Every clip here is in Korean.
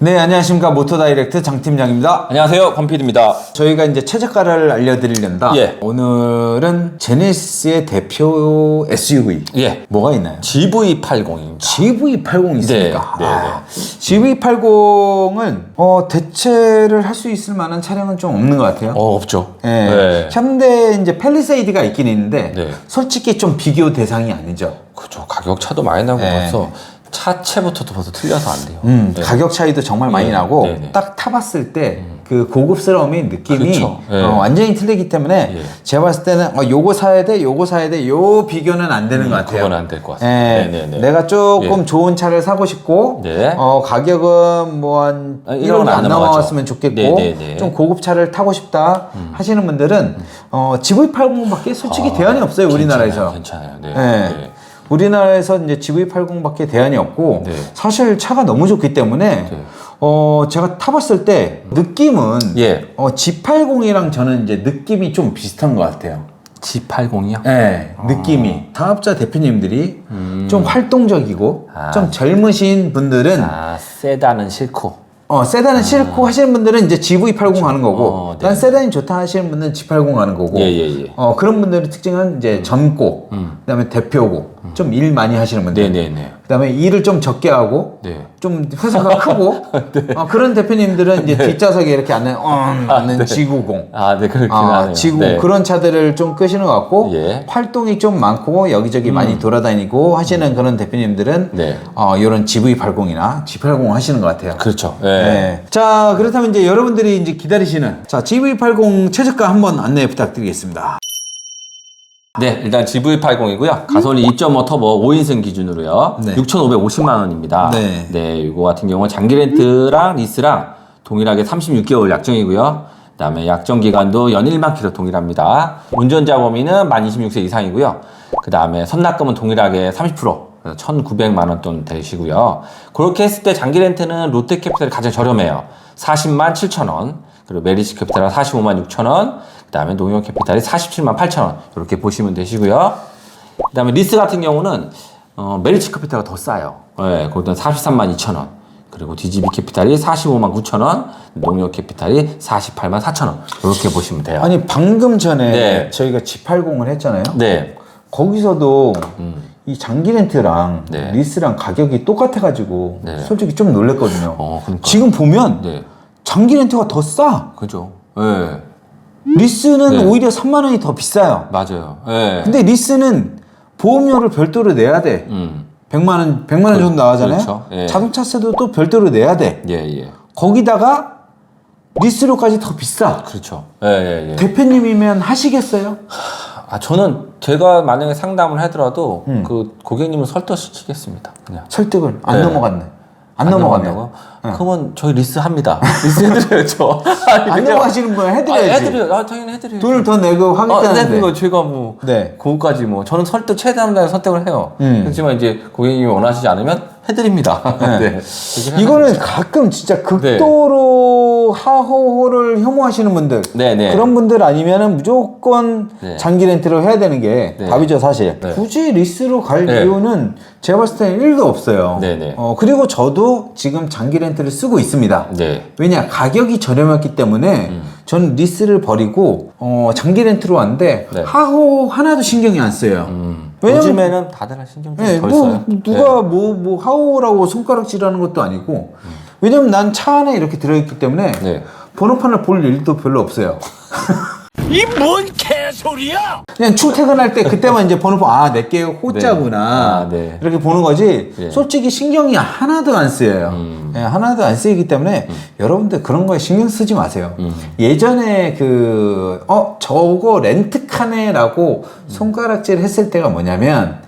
네, 안녕하십니까. 모토다이렉트 장 팀장입니다. 안녕하세요, 권필입니다. 저희가 이제 최저가를 알려드리려다 예. 오늘은 제네시스의 대표 SUV. 예. 뭐가 있나요? GV80입니다. GV80 있습니까? 네, 네, 아, GV80은 어, 대체를 할 수 있을 만한 차량은 좀 없는 것 같아요. 어, 없죠. 예. 네. 현대 이제 펠리세이드가 있긴 있는데 네. 솔직히 좀 비교 대상이 아니죠. 그죠. 가격 차도 많이 나고 네. 벌써 차체부터도 벌써 틀려서 안 돼요. 음, 네. 가격 차이도 정말 많이 네, 나고 네, 네. 딱 타봤을 때 그 고급스러움의 느낌이 그렇죠. 네. 어, 완전히 틀리기 때문에 예. 제가 봤을 때는 어, 요거 사야 돼, 요거 사야 돼, 요 비교는 안 되는 것 같아요. 음, 그건 안 될 것 같습니다. 예, 네, 네, 네. 내가 조금 예. 좋은 차를 사고 싶고 네. 어, 가격은 뭐한 아, 1억이 1억은 안. 넘어갔으면 좋겠고 네, 네, 네. 좀 고급 차를 타고 싶다 하시는 분들은 어, GV80밖에 솔직히 대안이 없어요 우리나라에서. 아, 괜찮아요. 네. 예. 네. 우리나라에서 이제 GV80밖에 대안이 없고 네. 사실 차가 너무 좋기 때문에 네. 어 제가 타봤을 때 느낌은 예. 어 G80이랑 저는 이제 느낌이 좀 비슷한 것 같아요. G80이요? 네, 느낌이 사업자 대표님들이 좀 활동적이고 아. 좀 젊으신 분들은 아, 세단은 싫고. 어 세단은 싫고 하시는 분들은 이제 GV80 하는 거고 어, 네. 난 세단이 좋다 하시는 분들은 G80 하는 거고 예, 예, 예. 어 그런 분들의 특징은 이제 젊고 음. 그다음에 대표고 좀 일 많이 하시는 분들 네, 네, 네. 그다음에 일을 좀 적게 하고 네. 좀 회사가 크고 어, 그런 대표님들은 이제 뒷좌석에 이렇게 앉는 어, 앉는 G90 아, 네, 그렇긴 아, 하네요. 지구 네. 그런 차들을 좀 끄시는 것 같고 예. 활동이 좀 많고 여기저기 많이 돌아다니고 하시는 그런 대표님들은 네. 어, 이런 GV80이나 G80 하시는 것 같아요. 그렇죠. 예. 네. 자 그렇다면 이제 여러분들이 이제 기다리시는 자 GV80 최저가 한번 안내 부탁드리겠습니다. 네, 일단 GV80이고요. 가솔린 2.5 터보 5인승 기준으로요. 네. 6,550만 원입니다. 네. 네, 이거 같은 경우는 장기 렌트랑 리스랑 동일하게 36개월 약정이고요. 그다음에 약정 기간도 연 1만 킬로 동일합니다. 운전자 범위는 만 26세 이상이고요. 그다음에 선납금은 동일하게 30% 그래서 1,900만 원 돈 되시고요. 그렇게 했을 때 장기 렌트는 롯데캐피탈이 가장 저렴해요. 40만 7천 원. 그리고 메리츠 캐피탈은 45만 6천 원. 그다음에 농협 캐피탈이 47만 8천 원. 이렇게 보시면 되시고요. 그 다음에 리스 같은 경우는 어, 메리츠 캐피탈가 더 싸요. 예, 거기는 43만 2천 원. 그리고 DGB 캐피탈이 45만 9천 원, 농협 캐피탈이 48만 4천 원. 이렇게 보시면 돼요. 아니 방금 전에 네. 저희가 G80을 했잖아요. 네. 거기서도 음. 이 장기 렌트랑 네. 리스랑 가격이 똑같아가지고 네. 솔직히 좀 놀랬거든요. 어. 지금 보면 네. 장기 렌트가 더 싸. 그죠. 예. 리스는 네. 오히려 3만 원이 더 비싸요. 맞아요. 예. 근데 리스는 보험료를 별도로 내야 돼. 음. 100만 원, 100만 원 정도 나가잖아요. 그렇죠. 예. 자동차세도 또 별도로 내야 돼. 예, 예. 거기다가 리스료까지 더 비싸. 그렇죠. 예, 예, 예. 대표님이면 하시겠어요? 아, 저는 제가 만약에 상담을 하더라도 음. 그 고객님을 설득시키겠습니다. 그냥. 설득을 안 네. 넘어갔네. 안. 넘어간다고? 그러면 저희 리스 합니다. 리스 해드려야죠. 아니, 안 넘어가시는 분 아, 해드려야지. 해드려요. 아, 당연히 해드려요. 돈을 더 내고 아, 네, 하겠다는데. 그거 제가 뭐 네. 그거까지 뭐 저는 설득 최대한 다해 선택을 해요. 음. 그렇지만 이제 고객님이 원하시지 않으면 해드립니다. 네. 네. 이거는 가끔 진짜 극도로 하호호를 혐오하시는 분들 네, 네. 그런 분들 아니면은 무조건 네. 장기 렌트로 해야 되는 게 네. 답이죠 사실 네. 굳이 리스로 갈 네. 이유는 제가 봤을 때는 1도 없어요 네, 네. 어, 그리고 저도 지금 장기 렌트를 쓰고 있습니다 네. 왜냐 가격이 저렴했기 때문에 음. 저는 리스를 버리고 어, 장기 렌트로 왔는데 네. 하호 하나도 신경이 안 쓰여요 음. 왜냐면- 요즘에는 다들 신경 네, 좀덜 뭐 써요. 누가 뭐 뭐 하오라고 손가락질하는 것도 아니고 왜냐면 난 차 안에 이렇게 들어있기 때문에 네. 번호판을 볼 일도 별로 없어요. 이 뭔 개소리야! 그냥 출퇴근할 때 그때만 이제 번호판 아 내게 호자구나 아, 네. 이렇게 보는 거지 예. 솔직히 신경이 하나도 안 쓰여요. 음. 예, 하나도 안 쓰이기 때문에 여러분들 그런 거에 신경 쓰지 마세요. 음. 예전에 그 어 저거 렌트카네라고 손가락질 했을 때가 뭐냐면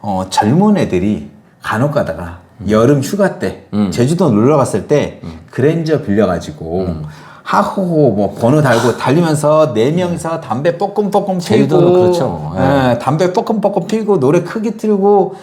어 젊은 애들이 간혹 가다가 여름 휴가 때 음. 제주도 놀러 갔을 때 그랜저 빌려가지고 하호호 뭐 번호 달고 달리면서 네 명이서 담배 뽀끔뽀끔 피고 제주도는 그렇죠. 예. 예, 담배 뽀끔뽀끔 피고 노래 크게 틀고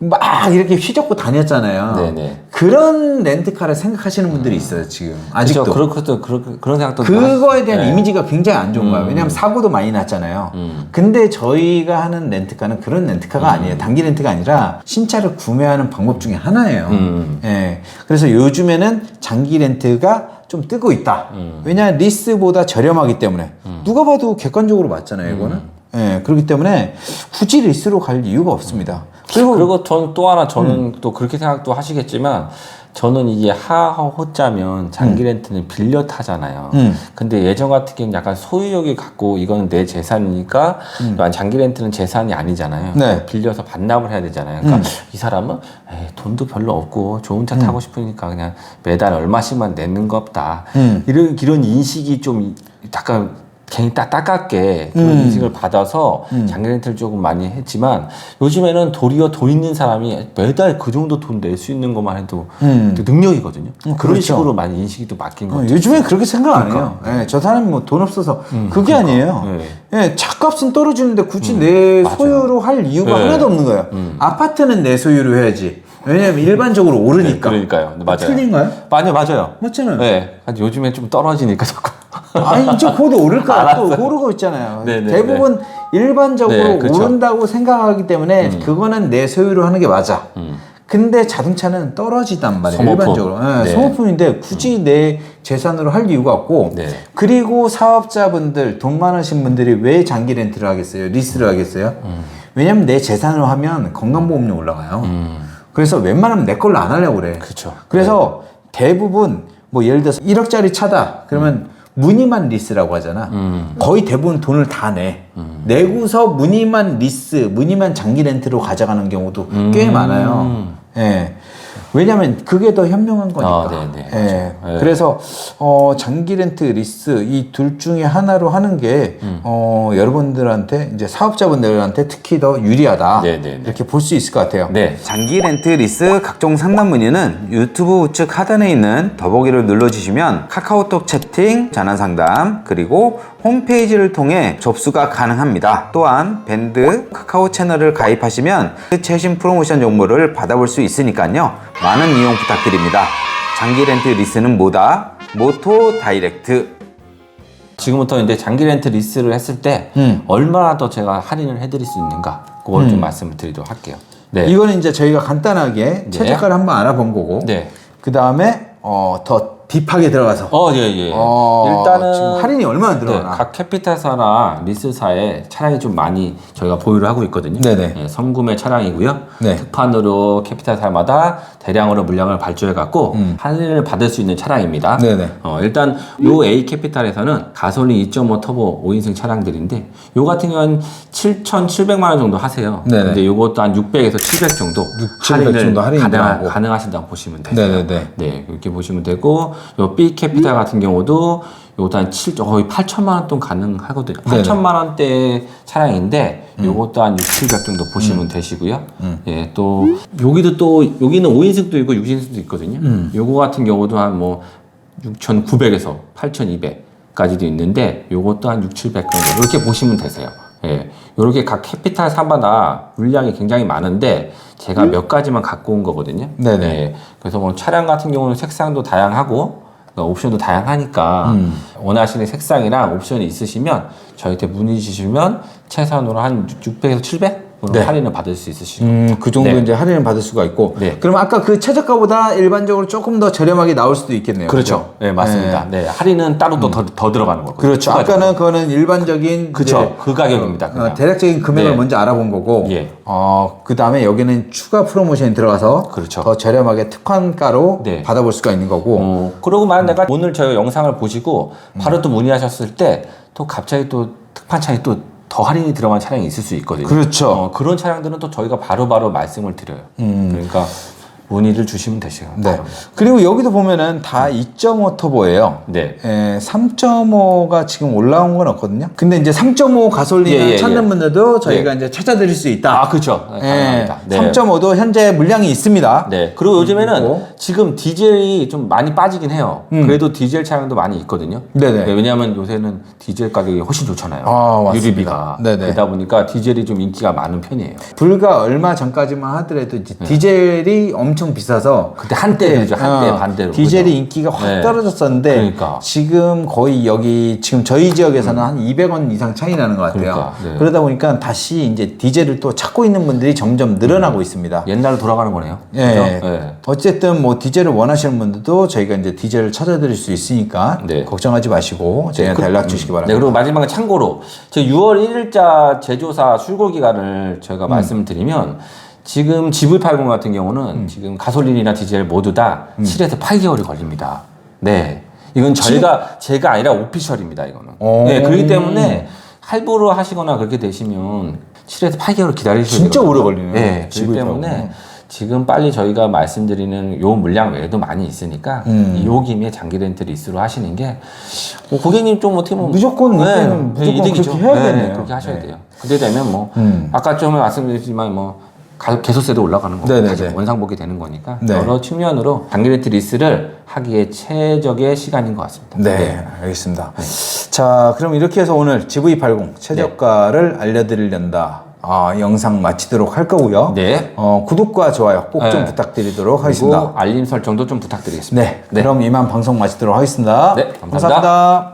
막 이렇게 휘젓고 다녔잖아요. 네네. 그런 렌트카를 생각하시는 분들이 있어요 지금 아직도. 그렇죠. 그런, 그런, 그런, 그런 생각도 그거에 대한 네. 이미지가 굉장히 안 좋은 거예요. 왜냐하면 사고도 많이 났잖아요. 음. 근데 저희가 하는 렌트카는 그런 렌트카가 아니에요. 단기 렌트가 아니라 신차를 구매하는 방법 중에 하나예요. 음. 예. 그래서 요즘에는 장기 렌트가 좀 뜨고 있다. 음. 왜냐하면 리스보다 저렴하기 때문에 누가 봐도 객관적으로 맞잖아요. 이거는. 음. 예. 그렇기 때문에 굳이 리스로 갈 이유가 없습니다. 그리고, 그리고 전 또 하나 저는 음. 또 그렇게 생각도 하시겠지만 저는 이게 하하 호자면 장기 렌트는 빌려 타잖아요. 음. 근데 예전 같은 경우는 약간 소유욕이 갖고 이거는 내 재산이니까 또한 장기 렌트는 재산이 아니잖아요. 음. 네. 빌려서 반납을 해야 되잖아요. 그러니까 음. 이 사람은 에이, 돈도 별로 없고 좋은 차 타고 싶으니까 그냥 매달 얼마씩만 내는 것 없다. 음. 이런 이런 인식이 좀 약간 괜히 딱 따깝게 그런 음. 인식을 받아서 장기 렌트를 조금 많이 했지만 요즘에는 도리어 돈 있는 사람이 매달 그 정도 돈 낼 수 있는 것만 해도 음. 능력이거든요. 그런 그렇죠. 식으로 많이 인식이 또 바뀐 것 어. 요즘엔 그렇게 생각 안 해요. 예, 저 사람이 뭐 돈 없어서 그게 아니에요. 네. 예, 차값은 떨어지는데 굳이 내 맞아요. 소유로 할 이유가 네. 하나도 없는 거예요. 아파트는 내 소유로 해야지. 왜냐면 일반적으로 오르니까. 그러니까요. 네, 맞아요. 틀린가요? 맞아요, 맞아요. 맞잖아요. 네. 요즘에 좀 떨어지니까 자꾸. 아니 이제 곧 오를까 또 오르고 있잖아요. 네, 네, 대부분 일반적으로 네, 그렇죠. 오른다고 생각하기 때문에 그거는 내 소유로 하는 게 맞아. 음. 근데 자동차는 떨어지단 말이에요. 소모품. 일반적으로. 예, 네. 소모품인데 굳이 내 재산으로 할 이유가 없고 네. 그리고 사업자분들 돈 많으신 분들이 왜 장기 렌트를 하겠어요? 리스를 하겠어요? 왜냐면 내 재산으로 하면 건강보험료 올라가요. 그래서 웬만하면 내 걸로 안 하려고 그래. 그렇죠. 그래서 대부분 뭐 예를 들어서 1억짜리 차다. 그러면 무늬만 리스라고 하잖아. 음. 거의 대부분 돈을 다 내. 내고서 무늬만 리스, 무늬만 장기 렌트로 가져가는 경우도 꽤 음. 많아요. 예. 왜냐면 그게 더 현명한 거니까. 아, 네네. 예. 네. 그래서 어, 장기 렌트, 리스 이 둘 중에 하나로 하는 게 음. 어, 여러분들한테 이제 사업자분들한테 특히 더 유리하다. 네네네. 이렇게 볼 수 있을 것 같아요. 네. 장기 렌트 리스 각종 상담 문의는 유튜브 우측 하단에 있는 더보기를 눌러주시면 카카오톡 채팅, 전화 상담, 그리고 홈페이지를 통해 접수가 가능합니다. 또한 밴드 카카오 채널을 가입하시면 최신 프로모션 정보를 받아볼 수 있으니까요. 많은 이용 부탁드립니다. 장기 렌트 리스는 뭐다? 모토 다이렉트. 지금부터 이제 장기 렌트 리스를 했을 때 음. 얼마나 더 제가 할인을 해드릴 수 있는가 그걸 좀 말씀을 드리도록 할게요. 네. 이거는 이제 저희가 간단하게 최저가를 한번 알아본 거고, 네. 그 다음에 어, 더 딥하게 들어가서 어, 예, 예. 어, 일단은 지금 할인이 얼마나 네, 들어가나? 각 캐피탈사나 리스사에 차량이 좀 많이 저희가 보유를 하고 있거든요. 네네. 예, 선구매 차량이고요. 네. 특판으로 캐피탈사마다 대량으로 물량을 발주해 갖고 할인을 받을 수 있는 차량입니다. 음. 네네. 어, 일단 요 A 캐피탈에서는 가솔린 2.5 터보 5인승 차량들인데 요 같은 경우는 7,700만 원 정도 하세요. 네네. 근데 요것도 한 600에서 700 정도 700 정도 할인이 가능, 나오고. 가능하신다고 보시면 되세요. 네네네. 네, 그렇게 보시면 되고 요 B 캐피탈 같은 경우도 요것도 한 7, 거의 8천만 원 돈 가능하거든요. 네네. 8천만 원대 차량인데 요것도 한 6, 700 정도 보시면 되시고요. 예, 또 여기도 또 여기는 5인승도 있고 6인승도 있거든요. 요거 같은 경우도 한 뭐 6,900에서 8,200까지도 있는데 요것도 한 6, 700 정도 이렇게 보시면 되세요. 예, 요렇게 각 캐피탈 사마다 물량이 굉장히 많은데 제가 몇 가지만 갖고 온 거거든요. 네네. 예, 그래서 뭐 차량 같은 경우는 색상도 다양하고 그러니까 옵션도 다양하니까 음. 원하시는 색상이랑 옵션이 있으시면 저희한테 문의 주시면 최선으로 한 600에서 700 으로 할인을 받을 수 있으시고 음, 그 정도 네. 이제 할인을 받을 수가 있고. 네. 그럼 아까 그 최저가보다 일반적으로 조금 더 저렴하게 나올 수도 있겠네요. 그렇죠. 네, 맞습니다. 네, 할인은 따로 또 더 더 들어가는 거고요. 그렇죠. 추가적으로. 아까는 그거는 일반적인. 이제 그 가격입니다. 어, 그냥. 대략적인 금액을 네. 먼저 알아본 거고. 예. 어, 그 다음에 여기는 추가 프로모션이 들어가서 그렇죠. 더 저렴하게 특환가로 네. 받아볼 수가 있는 거고. 어, 그러고 만약 내가 오늘 저희 영상을 보시고 바로 또 문의하셨을 때 또 갑자기 또 특판 차량이 또 더 할인이 들어간 차량이 있을 수 있거든요. 그렇죠. 어, 그런 차량들은 또 저희가 바로바로 말씀을 드려요. 음. 그러니까 문의를 주시면 되시요 네. 그리고 여기도 보면은 다 2.5 터보예요. 네. 예, 3.5가 지금 올라온 건 없거든요. 근데 이제 3.5 가솔린을 예, 예, 찾는 예. 분들도 저희가 이제 찾아드릴 수 있다. 아, 그렇죠. 예, 가능합니다. 네. 3.5도 현재 물량이 있습니다. 네. 그리고 요즘에는 있고. 지금 디젤이 좀 많이 빠지긴 해요. 그래도 디젤 차량도 많이 있거든요. 음. 네네. 네, 왜냐하면 요새는 디젤 가격이 훨씬 좋잖아요. 아. 유류비가. 네네. 그러다 보니까 디젤이 좀 인기가 많은 편이에요. 불과 얼마 전까지만 하더라도 이제 디젤이 엄청 비싸서 그때 한때 그죠. 한때 어, 반대로. 디젤이 그죠? 인기가 확 네. 떨어졌었는데 그러니까. 지금 거의 여기 지금 저희 지역에서는 한 200원 이상 차이 나는 것 같아요. 그러니까, 네. 그러다 보니까 다시 이제 디젤을 또 찾고 있는 분들이 점점 늘어나고 있습니다. 옛날로 돌아가는 거네요. 예. 그죠? 예. 어쨌든 뭐 디젤을 원하시는 분들도 저희가 이제 디젤을 찾아드릴 수 있으니까 네. 걱정하지 마시고 저희한테 연락 주시기 네, 바랍니다. 그리고 마지막에 참고로 저 6월 1일자 제조사 출고 기간을 음. 저희가 말씀을 드리면 지금 GV80 같은 경우는 음. 지금 가솔린이나 디젤 모두 다 7에서 8개월이 걸립니다. 네. 이건 저희가 제가 아니라 오피셜입니다, 이거는. 오. 네, 그렇기 때문에 할부를 하시거나 그렇게 되시면 7에서 8개월 기다리셔야 진짜 되거든요. 오래 걸리네요. 네. GV80 그렇기 때문에 지금 빨리 저희가 말씀드리는 요 물량 외에도 많이 있으니까 음. 요 김에 장기 렌트 리스로 하시는 게 뭐 고객님 좀 어떻게 보면 무조건 이때는 무조건 이득이죠. 그렇게 해야겠네요. 그렇게 하셔야 네. 돼요. 그때 되면 뭐 음. 아까 좀 말씀드렸지만 뭐 가- 개소세도 올라가는 거고 네네네. 다시 원상복이 되는 거니까 네. 여러 측면으로 장기 렌트 리스를 하기에 최적의 시간인 것 같습니다. 네, 알겠습니다. 자, 그럼 이렇게 해서 오늘 GV80 최저가를 알려드리련다. 아, 영상 마치도록 할 거고요. 네. 어, 구독과 좋아요 꼭좀 네. 부탁드리도록 하겠습니다. 알림 설정도 좀 부탁드리겠습니다. 네, 그럼 이만 방송 마치도록 하겠습니다. 네, 감사합니다. 감사합니다.